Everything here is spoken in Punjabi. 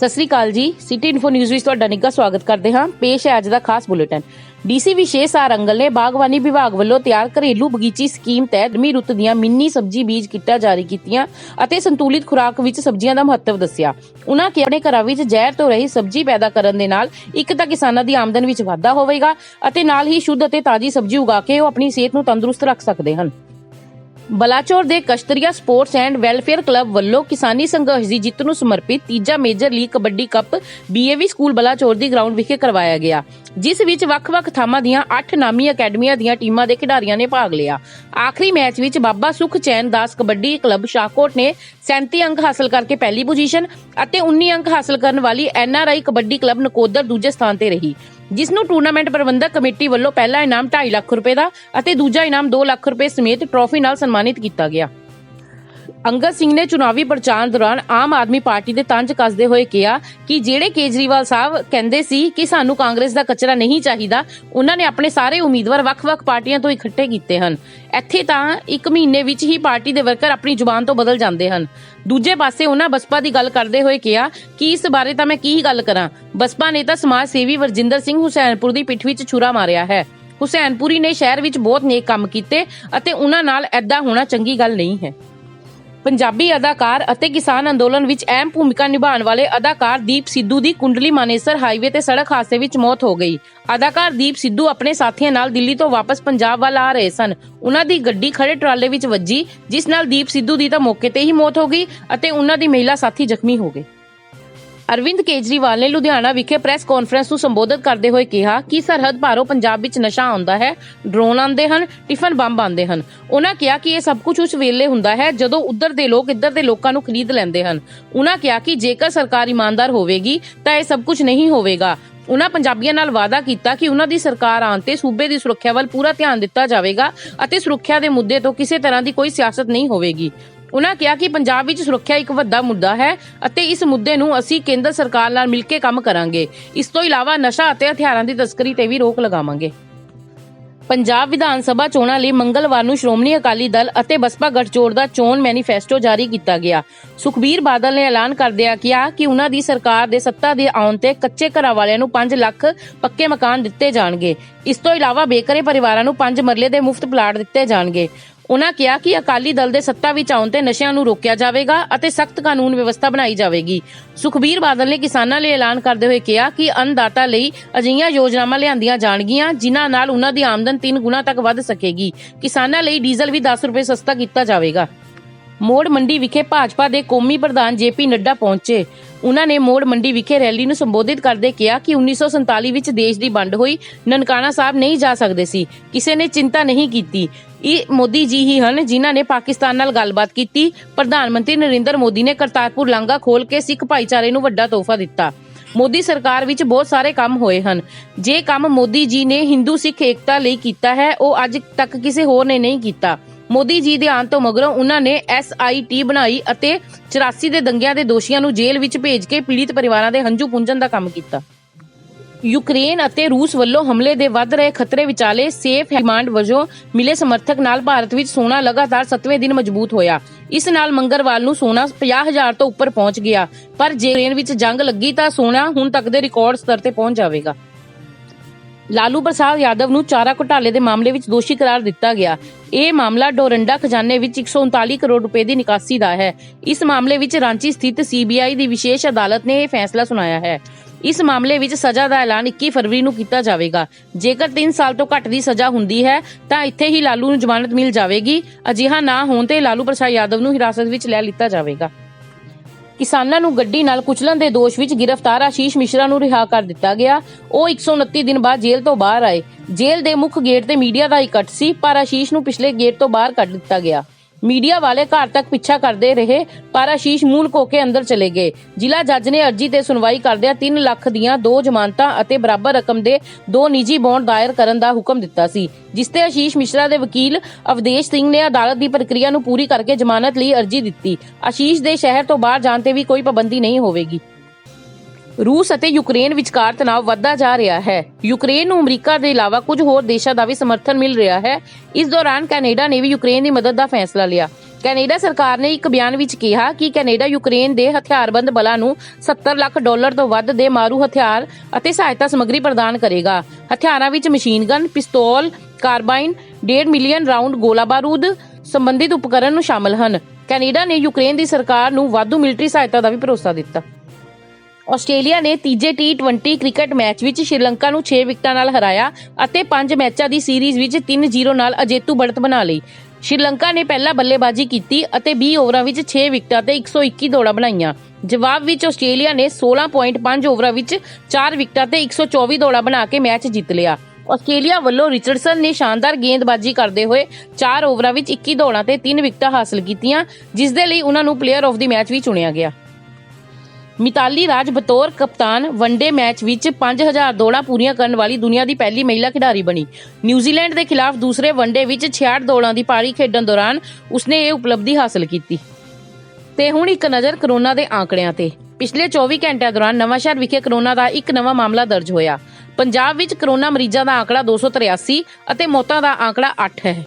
ਸਤਿ ਸ੍ਰੀ ਅਕਾਲ ਜੀ। ਸਿਟੀ ਇਨਫੋ ਨਿਊਜ਼ ਵਿੱਚ ਤੁਹਾਡਾ ਨਿੱਘਾ ਸਵਾਗਤ ਕਰਦੇ ਹਾਂ। ਪੇਸ਼ ਹੈ ਅੱਜ ਦਾ ਖਾਸ ਬੁਲੇਟਿਨ। ਡੀਸੀ ਵਿਸ਼ੇਸ਼ ਆਰ ਨੇ ਬਾਗਬਾਨੀ ਵਿਭਾਗ ਵੱਲੋਂ ਤਿਆਰ ਘਰੇਲੂ ਬਗੀਚੀ ਸਕੀਮ ਤਹਿਤ ਗਰਮੀ ਰੁੱਤ ਦੀਆਂ ਮਿੰਨੀ ਸਬਜ਼ੀ ਬੀਜ ਕਿੱਟਾਂ ਜਾਰੀ ਕੀਤੀਆਂ ਅਤੇ ਸੰਤੁਲਿਤ ਖੁਰਾਕ ਵਿੱਚ ਸਬਜ਼ੀਆਂ ਦਾ ਮਹੱਤਵ ਦੱਸਿਆ। ਉਨ੍ਹਾਂ ਕਿ ਆਪਣੇ ਘਰਾਂ ਵਿੱਚ ਜ਼ਹਿਰ ਤੋਂ ਰਹੀ ਸਬਜ਼ੀ ਪੈਦਾ ਕਰਨ ਦੇ ਨਾਲ ਇੱਕ ਤਾਂ ਕਿਸਾਨਾਂ ਦੀ ਆਮਦਨ ਵਿੱਚ ਵਾਧਾ ਹੋਵੇਗਾ ਅਤੇ ਨਾਲ ਹੀ ਸ਼ੁੱਧ ਅਤੇ ਤਾਜ਼ੀ ਸਬਜ਼ੀ ਉਗਾ ਕੇ ਉਹ ਆਪਣੀ ਸਿਹਤ ਨੂੰ ਤੰਦਰੁਸਤ ਰੱਖ ਸਕਦੇ ਹਨ। ਬਲਾਚੌਰ ਦੇ Kshatriya sports and welfare club ਵੱਲੋਂ ਕਿਸਾਨੀ ਸੰਘਰਸ਼ ਦੀ ਜਿੱਤ ਨੂੰ ਸਮਰਪਿਤ ਤੀਜਾ major league kabaddi cup BAV school Balachaur ਦੀ ਗਰਾਊਂਡ ਵਿਖੇ ਕਰਵਾਇਆ ਗਿਆ, ਜਿਸ ਵਿੱਚ ਵੱਖ-ਵੱਖ ਥਾਵਾਂ ਦੀਆਂ 8 ਨਾਮੀ ਅਕੈਡਮੀਆਂ ਦੀਆਂ ਟੀਮਾਂ ਦੇ ਖਿਡਾਰੀਆਂ ਨੇ ਭਾਗ ਲਿਆ। ਆਖਰੀ ਮੈਚ ਵਿੱਚ ਬਾਬਾ ਸੁਖ ਚੈਨ ਦਾਸ ਕਬੱਡੀ ਕਲੱਬ ਸ਼ਾਹਕੋਟ ਨੇ 37 ਅੰਕ ਹਾਸਲ ਕਰਕੇ ਪਹਿਲੀ ਪੋਜੀਸ਼ਨ ਅਤੇ 19 ਅੰਕ ਹਾਸਲ ਕਰਨ ਵਾਲੀ ਐਨਆਰਆਈ ਕਬੱਡੀ ਕਲੱਬ ਨਕੋਦਰ ਦੂਜੇ ਸਥਾਨ ਤੇ ਰਹੀ। ਜਿਸ ਨੂੰ ਟੂਰਨਾਮੈਂਟ ਪ੍ਰਬੰਧਕ ਕਮੇਟੀ ਵੱਲੋਂ ਪਹਿਲਾ ਇਨਾਮ 2.5 ਲੱਖ ਰੁਪਏ ਦਾ ਅਤੇ ਦੂਜਾ ਇਨਾਮ 2 ਲੱਖ ਰੁਪਏ ਸਮੇਤ ਟਰੋਫੀ ਨਾਲ ਸਨਮਾਨਿਤ ਕੀਤਾ ਗਿਆ। ਅੰਗਦ ਸਿੰਘ ਨੇ ਚੁਣਾਵੀ ਪ੍ਰਚਾਰ ਦੌਰਾਨ ਆਮ ਆਦਮੀ ਪਾਰਟੀ ਦੇ ਤੰਜ ਕੱਸਦੇ ਹੋਏ ਕਿਹਾ ਕਿ ਜਿਹੜੇ ਕੇਜਰੀਵਾਲ ਸਾਹਿਬ ਕਹਿੰਦੇ ਸੀ ਕਿ ਸਾਨੂੰ ਕਾਂਗਰਸ ਦਾ ਕਚਰਾ ਨਹੀਂ ਚਾਹੀਦਾ, ਉਹਨਾਂ ਨੇ ਆਪਣੇ ਸਾਰੇ ਉਮੀਦਵਾਰ ਵੱਖ-ਵੱਖ ਪਾਰਟੀਆਂ ਤੋਂ ਇਕੱਠੇ ਕੀਤੇ ਹਨ। ਇੱਥੇ ਤਾਂ ਇੱਕ ਮਹੀਨੇ ਵਿੱਚ ਹੀ ਪਾਰਟੀ ਦੇ ਵਰਕਰ ਆਪਣੀ ਜ਼ੁਬਾਨ ਤੋਂ ਬਦਲ ਜਾਂਦੇ ਹਨ। ਦੂਜੇ ਪਾਸੇ ਉਹਨਾਂ ਬਸਪਾ ਦੀ ਗੱਲ ਕਰਦੇ ਹੋਏ ਕਿਹਾ ਕਿ ਇਸ ਬਾਰੇ ਤਾਂ ਮੈਂ ਕੀ ਗੱਲ ਕਰਾਂ? ਬਸਪਾ ਨੇ ਤਾਂ ਸਮਾਜ ਸੇਵੀ ਵਰਜਿੰਦਰ ਸਿੰਘ ਹੁਸੈਨਪੁਰ ਦੀ ਪਿੱਠ ਵਿੱਚ ਛੁਰਾ ਮਾਰਿਆ ਹੈ। ਹੁਸੈਨਪੁਰੀ ਨੇ ਸ਼ਹਿਰ ਵਿੱਚ ਬਹੁਤ ਨੇਕ ਕੰਮ ਕੀਤੇ ਅਤੇ ਉਹਨਾਂ ਨਾਲ ਐਦਾਂ ਹੋਣਾ ਚੰਗੀ ਗੱਲ ਨਹੀਂ ਹੈ। ਪੰਜਾਬੀ ਅਦਾਕਾਰ ਅਤੇ ਕਿਸਾਨ ਅੰਦੋਲਨ ਵਿੱਚ ਅਹਿਮ ਭੂਮਿਕਾ ਨਿਭਾਉਣ ਵਾਲੇ ਅਦਾਕਾਰ ਦੀਪ ਸਿੱਧੂ ਦੀ ਕੁੰਡਲੀ ਮਾਨੇਸਰ ਹਾਈਵੇ ਤੇ ਸੜਕ ਹਾਦਸੇ ਵਿੱਚ ਮੌਤ ਹੋ ਗਈ। ਅਦਾਕਾਰ ਦੀਪ ਸਿੱਧੂ ਆਪਣੇ ਸਾਥੀਆਂ ਨਾਲ ਦਿੱਲੀ ਤੋਂ ਵਾਪਸ ਪੰਜਾਬ ਵੱਲ ਆ ਰਹੇ ਸਨ। ਉਹਨਾਂ ਦੀ ਗੱਡੀ ਖੜੇ ਟਰਾਲੇ ਵਿੱਚ ਵੱਜੀ, ਜਿਸ ਨਾਲ ਦੀਪ ਸਿੱਧੂ ਦੀ ਤਾਂ ਮੌਕੇ ਤੇ ਹੀ ਮੌਤ ਹੋ ਗਈ ਅਤੇ ਉਹਨਾਂ ਦੀ ਮਹਿਲਾ ਸਾਥੀ ਜ਼ਖਮੀ ਹੋ ਗਏ। ਅਰਵਿੰਦ ਕੇਜਰੀਵਾਲ ਨੇ ਲੁਧਿਆਣਾ ਵਿਖੇ ਪ੍ਰੈਸ ਕਾਨਫਰੰਸ ਨੂੰ ਸੰਬੋਧਿਤ ਕਰਦੇ ਹੋਏ ਕਿਹਾ ਕਿ ਸਰਹੱਦ ਪਾਰੋਂ ਪੰਜਾਬ ਵਿੱਚ ਨਸ਼ਾ ਆਉਂਦਾ ਹੈ, ਡਰੋਨ ਆਉਂਦੇ ਹਨ, ਟਿਫਨ ਬੰਬ ਆਉਂਦੇ ਹਨ। ਉਹਨਾਂ ਕਿਹਾ ਕਿ ਇਹ ਸਭ ਕੁਝ ਉਸ ਵੇਲੇ ਹੁੰਦਾ ਹੈ ਜਦੋਂ ਉੱਧਰ ਦੇ ਲੋਕ ਇੱਧਰ ਦੇ ਲੋਕਾਂ ਨੂੰ ਖਰੀਦ ਲੈਂਦੇ ਹਨ। ਉਹਨਾਂ ਕਿਹਾ ਕਿ ਜੇਕਰ ਸਰਕਾਰ ਇਮਾਨਦਾਰ ਹੋਵੇਗੀ, ਤਾਂ ਇਹ ਸਭ ਕੁਝ ਨਹੀਂ ਹੋਵੇਗਾ। ਉਹਨਾਂ ਪੰਜਾਬੀਆਂ ਨਾਲ ਵਾਅਦਾ ਕੀਤਾ ਕਿ ਉਹਨਾਂ ਦੀ ਸਰਕਾਰ ਆਉਣ ਤੇ ਸੂਬੇ ਦੀ ਸੁਰੱਖਿਆ ਵੱਲ ਪੂਰਾ ਧਿਆਨ ਦਿੱਤਾ ਜਾਵੇਗਾ ਅਤੇ ਸੁਰੱਖਿਆ ਦੇ ਮੁੱਦੇ ਤੋਂ ਕਿਸੇ ਤਰ੍ਹਾਂ ਦੀ ਕੋਈ ਸਿਆਸਤ ਨਹੀਂ ਹੋਵੇਗੀ। ਉਨ੍ਹਾਂ ਕਿਹਾ ਕਿ ਪੰਜਾਬ ਵਿੱਚ ਸੁਰੱਖਿਆ ਇੱਕ ਵੱਡਾ ਮੁੱਦਾ ਹੈ ਅਤੇ ਇਸ ਮੁੱਦੇ ਨੂੰ ਅਸੀਂ ਕੇਂਦਰ ਸਰਕਾਰ ਨਾਲ ਮਿਲ ਕੇ ਕੰਮ ਕਰਾਂਗੇ। ਇਸ ਤੋਂ ਇਲਾਵਾ ਨਸ਼ਾ ਅਤੇ ਹਥਿਆਰਾਂ ਦੀ ਤਸਕਰੀ ਤੇ ਵੀ ਰੋਕ ਲਗਾਵਾਂਗੇ। ਪੰਜਾਬ ਵਿਧਾਨ ਸਭਾ ਚੋਣਾਂ ਲਈ ਮੰਗਲਵਾਰ ਨੂੰ ਸ਼੍ਰੋਮਣੀ ਅਕਾਲੀ ਦਲ ਅਤੇ ਬਸਪਾ ਗੱਠਜੋੜ ਦਾ ਚੋਣ ਮੈਨੀਫੈਸਟੋ ਜਾਰੀ ਕੀਤਾ ਗਿਆ। ਸੁਖਬੀਰ ਬਾਦਲ ਨੇ ਐਲਾਨ ਕਰਦਿਆਂ ਕਿਹਾ ਕਿ ਉਹਨਾਂ ਦੀ ਸਰਕਾਰ ਦੇ ਸੱਤਾ ਦੇ ਆਉਣ ਤੇ ਕੱਚੇ ਘਰਾਂ ਵਾਲਿਆਂ ਨੂੰ 5 ਲੱਖ ਪੱਕੇ ਮਕਾਨ ਦਿੱਤੇ ਜਾਣਗੇ। ਇਸ ਤੋਂ ਇਲਾਵਾ ਬੇਕਰੇ ਪਰਿਵਾਰਾਂ ਨੂੰ 5 ਮਰਲੇ ਦੇ ਮੁਫਤ ਪਲਾਟ ਦਿੱਤੇ ਜਾਣਗੇ। ਉਹਨਾਂ ਕਿਹਾ ਕਿ ਅਕਾਲੀ ਦਲ ਦੇ ਸੱਤਾ ਵਿੱਚ ਆਉਣ ਤੇ ਨਸ਼ਿਆਂ ਨੂੰ ਰੋਕਿਆ ਜਾਵੇਗਾ ਅਤੇ ਸਖਤ ਕਾਨੂੰਨ ਵਿਵਸਥਾ ਬਣਾਈ ਜਾਵੇਗੀ। ਸੁਖਬੀਰ ਬਾਦਲ ਨੇ ਕਿਸਾਨਾਂ ਲਈ ਐਲਾਨ ਕਰਦੇ ਹੋਏ ਕਿਹਾ ਕਿ ਅੰਨਦਾਤਾ ਲਈ ਅਜਿਹੀਆਂ ਯੋਜਨਾਵਾਂ ਲਿਆਂਦੀਆਂ ਜਾਣਗੀਆਂ, ਜਿਨ੍ਹਾਂ ਨਾਲ ਉਹਨਾਂ ਦੀ ਆਮਦਨ 3 ਗੁਣਾ ਤੱਕ ਵੱਧ ਸਕੇਗੀ। ਕਿਸਾਨਾਂ ਲਈ ਡੀਜ਼ਲ ਵੀ 10 ਰੁਪਏ ਸਸਤਾ ਕੀਤਾ ਜਾਵੇਗਾ। ਮੋੜ ਮੰਡੀ ਵਿਖੇ ਭਾਜਪਾ ਦੇ ਕੌਮੀ ਪ੍ਰਧਾਨ ਜੇਪੀ ਨੱਡਾ ਪਹੁੰਚੇ। ਉਹਨਾਂ ਨੇ ਮੋੜ ਮੰਡੀ ਵਿਖੇ ਰੈਲੀ ਨੂੰ ਸੰਬੋਧਿਤ ਕਰਦੇ ਕਿਹਾ ਕਿ 1947 ਵਿੱਚ ਦੇਸ਼ ਦੀ ਵੰਡ ਹੋਈ, ਨਨਕਾਣਾ ਸਾਹਿਬ ਨਹੀਂ ਜਾ ਸਕਦੇ ਸੀ। ਕਿਸੇ ਨੇ ਚਿੰਤਾ ਨਹੀਂ ਕੀਤੀ। ਇਹ ਮੋਦੀ ਜੀ ਹੀ ਹਨ ਜਿਨ੍ਹਾਂ ਨੇ ਪਾਕਿਸਤਾਨ ਨਾਲ ਗੱਲਬਾਤ ਕੀਤੀ। ਪ੍ਰਧਾਨ ਮੰਤਰੀ ਨਰਿੰਦਰ ਮੋਦੀ ਨੇ ਕਰਤਾਰਪੁਰ ਲਾਂਘਾ ਖੋਲ ਕੇ ਸਿੱਖ ਭਾਈਚਾਰੇ ਨੂੰ ਵੱਡਾ ਤੋਹਫਾ ਦਿੱਤਾ। ਮੋਦੀ ਸਰਕਾਰ ਵਿੱਚ ਬਹੁਤ ਸਾਰੇ ਕੰਮ ਹੋਏ ਹਨ। ਜੇ ਕੰਮ ਮੋਦੀ ਜੀ ਨੇ ਹਿੰਦੂ ਸਿੱਖ ਏਕਤਾ ਲਈ ਕੀਤਾ ਹੈ, ਉਹ ਅੱਜ ਤੱਕ ਕਿਸੇ ਹੋਰ ਨੇ ਨਹੀਂ ਕੀਤਾ। ਮੋਦੀ ਜੀ ਦੇ ਆਉਣ ਤੋਂ ਮਗਰੋਂ ਉਹਨਾਂ ਨੇ ਐਸਆਈਟੀ ਬਣਾਈ ਅਤੇ 84 ਦੇ ਦੰਗਿਆਂ ਦੇ ਦੋਸ਼ੀਆਂ ਨੂੰ ਜੇਲ੍ਹ ਵਿੱਚ ਭੇਜ ਕੇ ਪੀੜਿਤ ਪਰਿਵਾਰਾਂ ਦੇ ਹੰਝੂ ਪੂੰਝਣ ਦਾ ਕੰਮ ਕੀਤਾ। ਯੂਕਰੇਨ ਅਤੇ ਰੂਸ ਵੱਲੋਂ ਹਮਲੇ ਦੇ ਵੱਧ ਰਹੇ ਖਤਰੇ ਵਿਚਾਲੇ ਸੇਫ ਡਿਮਾਂਡ ਵਜੋਂ ਮਿਲੇ ਸਮਰਥਕ ਨਾਲ ਭਾਰਤ ਵਿੱਚ ਸੋਨਾ ਲਗਾਤਾਰ 7ਵੇਂ ਦਿਨ ਮਜ਼ਬੂਤ ਹੋਇਆ। ਇਸ ਨਾਲ ਮੰਗਲਵਾਰ ਨੂੰ ਸੋਨਾ 50000 ਤੋਂ ਉੱਪਰ ਪਹੁੰਚ ਗਿਆ। ਪਰ ਜੇ ਯੂਕਰੇਨ ਵਿੱਚ ਜੰਗ ਲੱਗੀ ਤਾਂ ਸੋਨਾ ਹੁਣ ਤੱਕ ਦੇ ਰਿਕਾਰਡ ਸਤਰ ਤੇ ਪਹੁੰਚ ਜਾਵੇਗਾ। ਲਾਲੂ ਪ੍ਰਸਾਦ ਯਾਦਵ ਨੂੰ ਚਾਰਾ ਘੁਟਾਲੇ ਦੇ ਮਾਮਲੇ ਵਿੱਚ ਦੋਸ਼ੀ ਕਰਾਰ ਦਿੱਤਾ ਗਿਆ। ਇਹ ਮਾਮਲਾ ਡੋਰੰਡਾ ਖਜ਼ਾਨੇ ਵਿੱਚ 139 ਕਰੋੜ ਰੁਪਏ ਦੀ ਨਿਕਾਸੀ ਦਾ ਹੈ। ਇਸ ਮਾਮਲੇ ਵਿੱਚ ਰਾਂਚੀ ਸਥਿਤ ਸੀਬੀਆਈ ਦੀ ਵਿਸ਼ੇਸ਼ ਅਦਾਲਤ ਨੇ ਇਹ ਫੈਸਲਾ ਸੁਣਾਇਆ ਹੈ। ਇਸ ਮਾਮਲੇ ਵਿੱਚ ਸਜ਼ਾ ਦਾ ਐਲਾਨ 21 ਫਰਵਰੀ ਨੂੰ ਕੀਤਾ ਜਾਵੇਗਾ। ਜੇਕਰ 3 ਸਾਲ ਤੋਂ ਘੱਟ ਦੀ ਸਜ਼ਾ ਹੁੰਦੀ ਹੈ, ਤਾਂ ਇੱਥੇ ਹੀ ਲਾਲੂ ਨੂੰ ਜ਼ਮਾਨਤ ਮਿਲ ਜਾਵੇਗੀ। ਅਜਿਹਾ ਨਾ ਹੋਣ ਤੇ ਲਾਲੂ ਪ੍ਰਸਾਦ ਯਾਦਵ ਨੂੰ ਹਿਰਾਸਤ ਵਿੱਚ ਲੈ ਲਿੱਤਾ ਜਾਵੇਗਾ। ਕਿਸਾਨਾਂ ਨੂੰ ਗੱਡੀ ਨਾਲ ਕੁਚਲਣ ਦੇ ਦੋਸ਼ ਵਿੱਚ ਗ੍ਰਿਫਤਾਰ ਆਸ਼ੀਸ਼ ਮਿਸ਼ਰਾ ਨੂੰ ਰਿਹਾ ਕਰ ਦਿੱਤਾ ਗਿਆ। ਉਹ 129 ਦਿਨ ਬਾਅਦ ਜੇਲ੍ਹ ਤੋਂ ਬਾਹਰ ਆਏ। ਜੇਲ੍ਹ ਦੇ ਮੁੱਖ ਗੇਟ ਤੇ ਮੀਡੀਆ ਦਾ ਇਕੱਠ ਸੀ, ਪਰ ਆਸ਼ੀਸ਼ ਨੂੰ ਪਿਛਲੇ ਗੇਟ ਤੋਂ ਬਾਹਰ ਕੱਢ ਦਿੱਤਾ ਗਿਆ। ਮੀਡੀਆ ਵਾਲੇ ਘਰ ਤੱਕ ਪਿੱਛਾ ਕਰਦੇ ਰਹੇ, ਪਰ ਆਸ਼ੀਸ਼ ਮੂਲ ਕੋਕੇ ਅੰਦਰ ਚਲੇ ਗਏ। ਜ਼ਿਲ੍ਹਾ ਜੱਜ ਨੇ ਅਰਜੀ ਤੇ ਸੁਣਵਾਈ ਕਰਦਿਆਂ 3 ਲੱਖ ਦੀਆਂ ਦੋ ਜ਼ਮਾਨਤਾਂ ਅਤੇ ਬਰਾਬਰ ਰਕਮ ਦੇ ਦੋ ਨਿੱਜੀ ਬੌਂਡ ਦਾਇਰ ਕਰਨ ਦਾ ਹੁਕਮ ਦਿੱਤਾ ਸੀ, ਜਿਸ ਤੇ ਆਸ਼ੀਸ਼ ਮਿਸ਼ਰਾ ਦੇ ਵਕੀਲ ਅਵਦੇਸ਼ ਸਿੰਘ ਨੇ ਅਦਾਲਤ ਦੀ ਪ੍ਰਕਿਰਿਆ ਨੂੰ ਪੂਰੀ ਕਰਕੇ ਜ਼ਮਾਨਤ ਲਈ ਅਰਜੀ ਦਿੱਤੀ। ਆਸ਼ੀਸ਼ ਦੇ ਸ਼ਹਿਰ ਤੋਂ ਬਾਹਰ ਜਾਣ ਤੇ ਵੀ ਕੋਈ ਪਾਬੰਦੀ ਨਹੀਂ ਹੋਵੇਗੀ। ਰੂਸ ਅਤੇ ਯੂਕਰੇਨ ਵਿਚਕਾਰ ਤਣਾਅ ਵੱਧਦਾ ਜਾ ਰਿਹਾ ਹੈ। ਯੂਕਰੇਨ ਨੂੰ ਅਮਰੀਕਾ ਦੇ ਇਲਾਵਾ ਕੁਝ ਹੋਰ ਦੇਸ਼ਾਂ ਦਾ ਵੀ ਸਮਰਥਨ ਮਿਲ ਰਿਹਾ ਹੈ। ਇਸ ਦੌਰਾਨ ਕੈਨੇਡਾ ਨੇ ਵੀ ਯੂਕਰੇਨ ਦੀ ਮਦਦ ਦਾ ਫੈਸਲਾ ਲਿਆ। ਕੈਨੇਡਾ ਸਰਕਾਰ ਨੇ ਇੱਕ ਬਿਆਨ ਵਿੱਚ ਕਿਹਾ ਕਿ ਕੈਨੇਡਾ ਯੂਕਰੇਨ ਦੇ ਹਥਿਆਰਬੰਦ ਬਲਾਂ ਨੂੰ 70 ਲੱਖ ਡਾਲਰ ਤੋਂ ਵੱਧ ਦੇ ਮਾਰੂ ਹਥਿਆਰ ਅਤੇ ਸਹਾਇਤਾ ਸਮੱਗਰੀ ਪ੍ਰਦਾਨ ਕਰੇਗਾ। ਹਥਿਆਰਾਂ ਵਿੱਚ ਮਸ਼ੀਨ ਗਨ, ਪਿਸਤੌਲ, ਕਾਰਬਾਈਨ 1.5 ਮਿਲੀਅਨ ਰਾਉਂਡ ਗੋਲਾ ਬਾਰੂਦ ਸੰਬੰਧਿਤ ਉਪਕਰਨ ਨੂੰ ਸ਼ਾਮਲ ਹਨ। ਕੈਨੇਡਾ ਨੇ ਯੂਕਰੇਨ ਦੀ ਸਰਕਾਰ ਨੂੰ ਵਾਧੂ ਮਿਲਟਰੀ ਸਹਾਇਤਾ ਦਾ ਵੀ ਭਰੋਸਾ ਦਿੱਤਾ। ਆਸਟ੍ਰੇਲੀਆ ਨੇ ਤੀਜੇ T20 ਕ੍ਰਿਕਟ ਮੈਚ ਵਿੱਚ ਸ਼੍ਰੀਲੰਕਾ ਨੂੰ 6 ਵਿਕਟਾਂ ਨਾਲ ਹਰਾਇਆ ਅਤੇ ਪੰਜ ਮੈਚਾਂ ਦੀ ਸੀਰੀਜ਼ ਵਿੱਚ 3-0 ਨਾਲ ਅਜੇਤੂ ਬੜਤ ਬਣਾ ਲਈ। ਸ਼੍ਰੀਲੰਕਾ ਨੇ ਪਹਿਲਾਂ ਬੱਲੇਬਾਜ਼ੀ ਕੀਤੀ ਅਤੇ 20 ਓਵਰਾਂ ਵਿੱਚ 6 ਵਿਕਟਾਂ ਤੇ 121 ਦੌੜਾਂ ਬਣਾਈਆਂ। ਜਵਾਬ ਵਿੱਚ ਆਸਟ੍ਰੇਲੀਆ ਨੇ 16.5 ਓਵਰਾਂ ਵਿੱਚ 4 ਵਿਕਟਾਂ ਤੇ 124 ਦੌੜਾਂ ਬਣਾ ਕੇ ਮੈਚ ਜਿੱਤ ਲਿਆ। ਆਸਟ੍ਰੇਲੀਆ ਵੱਲੋਂ ਰਿਚਰਡਸਨ ਨੇ ਸ਼ਾਨਦਾਰ ਗੇਂਦਬਾਜ਼ੀ ਕਰਦੇ ਹੋਏ 4 ਓਵਰਾਂ ਵਿੱਚ 21 ਦੌੜਾਂ ਤੇ 3 ਵਿਕਟਾਂ ਹਾਸਲ ਕੀਤੀਆਂ, ਜਿਸ ਦੇ ਲਈ ਉਹਨਾਂ ਨੂੰ ਪਲੇਅਰ ਆਫ ਦੀ ਮੈਚ ਵੀ ਚੁਣਿਆ ਗਿਆ। ਮਿਤਾਲੀ ਰਾਜ ਬਤੌਰ ਕਪਤਾਨ ਵਨਡੇ ਮੈਚ ਵਿੱਚ 5000 ਦੌੜਾਂ ਪੂਰੀਆਂ ਕਰਨ ਵਾਲੀ ਦੁਨੀਆ ਦੀ ਪਹਿਲੀ ਮਹਿਲਾ ਖਿਡਾਰੀ ਬਣੀ। ਨਿਊਜ਼ੀਲੈਂਡ ਦੇ ਖਿਲਾਫ ਦੂਸਰੇ ਵਨਡੇ ਵਿੱਚ 66 ਦੌੜਾਂ ਦੀ ਪਾਰੀ ਖੇਡਣ ਦੌਰਾਨ ਉਸਨੇ ਇਹ ਉਪਲਬਧੀ ਹਾਸਲ ਕੀਤੀ। ਤੇ ਹੁਣ ਇੱਕ ਨਜ਼ਰ ਕਰੋਨਾ ਦੇ ਆંકੜਿਆਂ ਤੇ। ਪਿਛਲੇ 24 ਘੰਟਿਆਂ ਦੌਰਾਨ ਨਵਾਂ ਸ਼ਹਿਰ ਵਿਖੇ ਕਰੋਨਾ ਦਾ ਇੱਕ ਨਵਾਂ ਮਾਮਲਾ ਦਰਜ ਹੋਇਆ। ਪੰਜਾਬ ਵਿੱਚ ਕਰੋਨਾ ਮਰੀਜ਼ਾਂ ਦਾ ਆંકੜਾ 283 ਅਤੇ ਮੌਤਾਂ ਦਾ ਆંકੜਾ 8 ਹੈ।